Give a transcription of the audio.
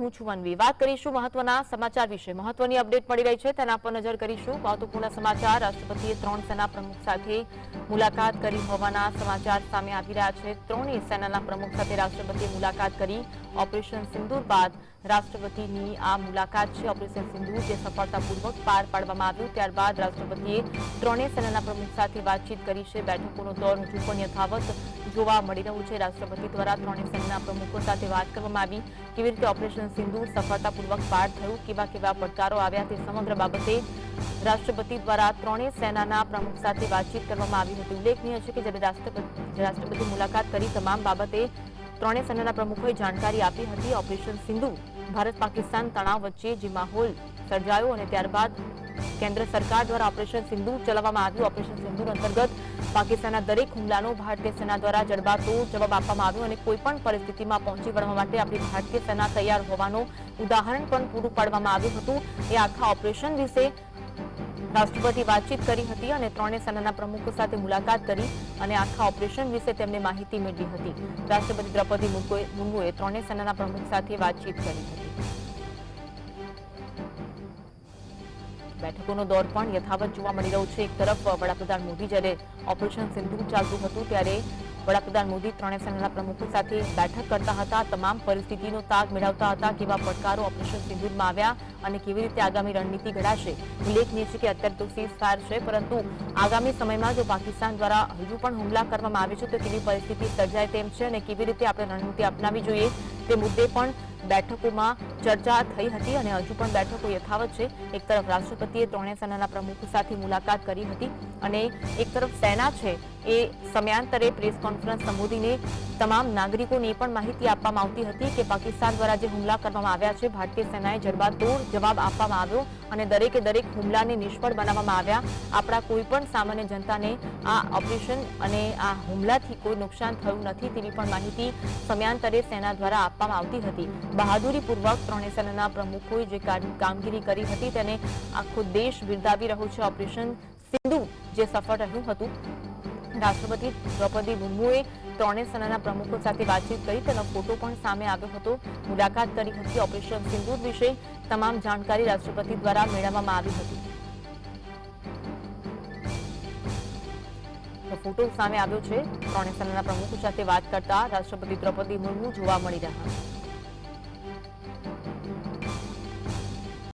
good મોર닝 મિત્તો મહત્વના સમાચાર વિશે મહત્વની અપડેટ પડી રહી છે તેના પર નજર કરીશું આવતો પુણા સમાચાર રાષ્ટ્રપતિએ ત્રણેય સૈન્ય પ્રમુખ સાથે મુલાકાત કરી હોવાના સમાચાર સામે આવી રહ્યા છે ત્રણેય સૈન્યના પ્રમુખ સાથે રાષ્ટ્રપતિએ મુલાકાત કરી ઓપરેશન સિંધુર્બાદ રાષ્ટ્રપતિની આમ મુલાકાત છે ઓપરેશન સિંધુર્જે સફળતાપૂર્વક પાર પાડવામાં આવ્યું ત્યારબાદ રાષ્ટ્રપતિએ ત્રણેય સૈન્યના પ્રમુખ સાથે વાતચીત કરી છે બેઠકોનો દોર ઉચ્ચ કોનીય થાવત જોવા મળી રહ્યો છે રાષ્ટ્રપતિ દ્વારા ત્રણેય સૈન્યના પ્રમુખો સાથે વાત કરવામાં આવી કે વિરુદ્ધ ઓપરેશન સિંધુ સફળતાપૂર્વક પાર થયું કેવા કેવા પડકારો આવ્યા તે સમગ્ર બાબતે રાષ્ટ્રપતિ દ્વારા ત્રણેય સેનાના પ્રમુખ સાથે વાતચીત કરવામાં આવી હતી ઉલ્લેખનીય છે કે જ્યારે રાષ્ટ્રપતિ મુલાકાત કરી તમામ બાબતે ત્રણેય સેનાના પ્રમુખોએ જાણકારી આપી હતી ઓપરેશન સિંધુ ભારત પાકિસ્તાન તણાવ વચ્ચે જે માહોલ સર્જાયો અને ત્યારબાદ કેન્દ્ર સરકાર દ્વારા ઓપરેશન સિંધુ ચલાવવામાં આવ્યું ઓપરેશન સિંધુ અંતર્ગત પાકિસ્તાના દરેક હુમલાનો ભારતીય સેના દ્વારા જડબાતો જવાબ આપવામાં આવ્યો અને કોઈ પણ પરિસ્થિતિમાં પહોંચી વળવા માટે આપની ભારતીય સેના તૈયાર હોવાનો ઉદાહરણ પન પૂરૂ પાડવામાં આવ્યું હતું એ આખા ઓપરેશન વિશે રાષ્ટ્રપતિ વાતચીત કરી હતી અને ત્રણેય સૈન્યના પ્રમુખો સાથે મુલાકાત કરી અને આખા ઓપરેશન વિશે તેમને માહિતી મળી હતી રાષ્ટ્રપતિ રાષ્ટ્રપતિ મુઘુએ ત્રણેય સૈન્યના પ્રમુખ સાથે વાતચીત કરી હતી બેઠકોનો દોર પણ યથાવત જોવા મળી રહ્યો છે એક તરફ વડાપ્રધાન મોદી જ્યારે ઓપરેશન સિંધુ ચાલતું હતું ત્યારે વડાપ્રધાન મોદી ત્રણેય સેનાના પ્રમુખો સાથે બેઠક કરતા હતા તમામ પરિસ્થિતિનો તાગ મેળવતા હતા કેવા પડકારો ઓપરેશન સિંધુમાં આવ્યા અને કેવી રીતે આગામી રણનીતિ ઘડાશે ઉલ્લેખનીય છે કે અત્યારે તો સીઝ ફાયર છે પરંતુ આગામી સમયમાં જો પાકિસ્તાન દ્વારા હજુ પણ હુમલા કરવામાં આવે છે તો કેવી પરિસ્થિતિ સર્જાય તેમ છે અને કેવી રીતે આપણે રણનીતિ અપનાવી જોઈએ તે મુદ્દે પણ બેઠકોમાં ચર્ચા થઈ હતી અને અજુ પણ બેઠકો યથાવત છે એક તરફ રાષ્ટ્રપતિએ ત્રણે સન્નાના પ્રમુખે સાથે મુલાકાત કરી હતી અને એક તરફ સેના છે એ સમયાંતરે પ્રેસ કોન્ફરન્સ સમૂહની ને તમામ નાગરિકોને પણ માહિતી આપવામાં આવતી હતી કે પાકિસ્તાન દ્વારા જે હુમલા કરવામાં આવ્યા છે ભારતીય સેનાએ જરબતૂર જવાબ આપવામાં આવો અને દરેક દરેક હુમલાની નિષ્ફળ બનાવવામાં આવ્યા આપડા કોઈ પણ સામાન્ય જનતાને આ ઓપરેશન અને આ હુમલાથી કોઈ નુકસાન થયું નથી તેવી પણ માહિતી સમયાંતરે સેના દ્વારા આપવામાં આવતી હતી બહાદુરી પૂર્વક ત્રણેસનાના પ્રમુખ કોઈ જે કાંઈ કામગીરી કરી હતી તેને આખું દેશ બિરદાવી રહ્યો છે ઓપરેશન સિંધુ જે સફળ રહ્યું હતું રાષ્ટ્રપતિ દ્રૌપદી મુર્મુએ ત્રણેસનાના પ્રમુખો સાથે વાતચીત કરી તેના ફોટો પણ સામે આવ્યો હતો મુલાકાત કરી હતી ઓપરેશન સિંધુ વિશે તમામ જાણકારી રાષ્ટ્રપતિ દ્વારા મેળવવામાં આવી હતી આ ફોટો સામે આવ્યો છે ત્રણેસનાના પ્રમુખો સાથે વાત કરતા રાષ્ટ્રપતિ દ્રૌપદી મુર્મુ જોવા મળી રહ્યા છે